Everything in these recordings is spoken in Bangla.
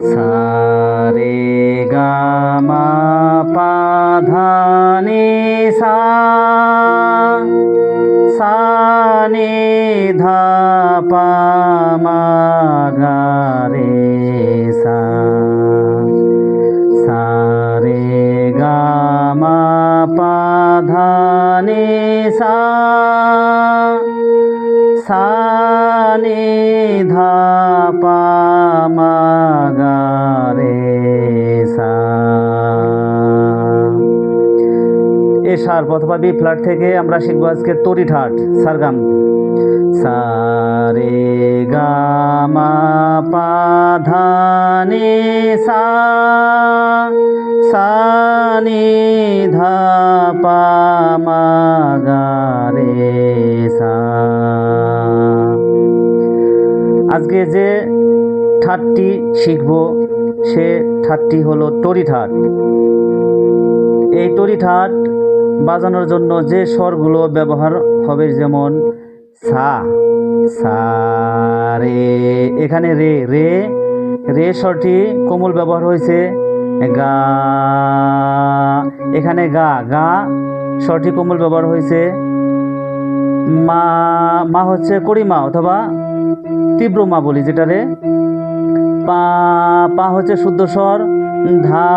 সারে গামা পাধানে সা সানে ধা পা মা গা রে সা সারে গামা পাধানে সা সানে ধা পা মা গা রে সা। এ সার অথবা বি ফ্ল্যাট থেকে আমরা শিখব আজকে তরি ঠাট সারগাম। সারে গা মা পা ধা সা সা। নি ধা পা মা আজকে যে ঠাটটি শিখব, সে ঠাটটি হলো টরি ঠাট। এই টরি ঠাট বাজানোর জন্য যে স্বরগুলো ব্যবহার হবে যেমন সা সা, রে। এখানে রে রে রে স্বরটি কোমল ব্যবহার হয়েছে, গা, এখানে গা গা স্বরটি কোমল ব্যবহার হয়েছে, মা মা হচ্ছে করিমা অথবা তীব্র মা বলি যেটারে পা পা হচ্ছে শুদ্ধ স্বর, ধা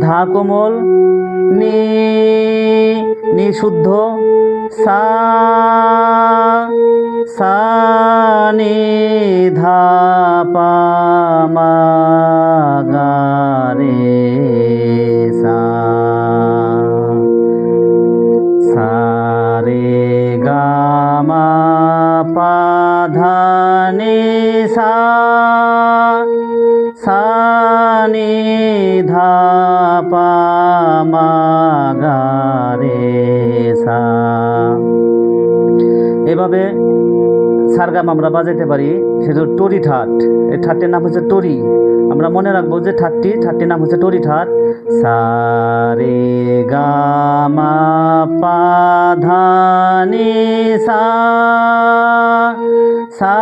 ধা কোমল, নি নি শুদ্ধ, সা সা, নি, ধা, পা, মা, গা, রে। নি সা সা ধা, পা রে, সা। এভাবে সারগাম আমরা বাজাইতে পারি, সেটা টরি ঠাট। এই ঠাটটির নাম হচ্ছে টরি আমরা মনে রাখব যে ঠাটটি, ঠাটটির নাম হচ্ছে টরি ঠাট। সা, রে, গা পা, ধা সা। সা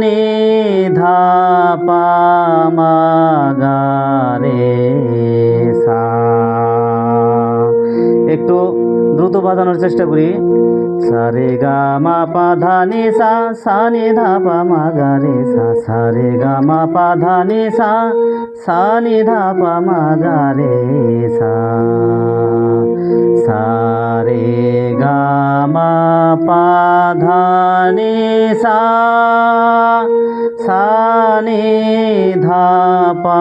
নি ধা পা মা গা রে সা। একটু দ্রুত বাজানোর চেষ্টা করি। সা রে গা মা পা ধা সা সা নি ধা পা মা গা রে সা। সা রে গা মা পা ধা সা সা নি ধা পা মা গা রে সা সা। নি সা সা নি ধা পা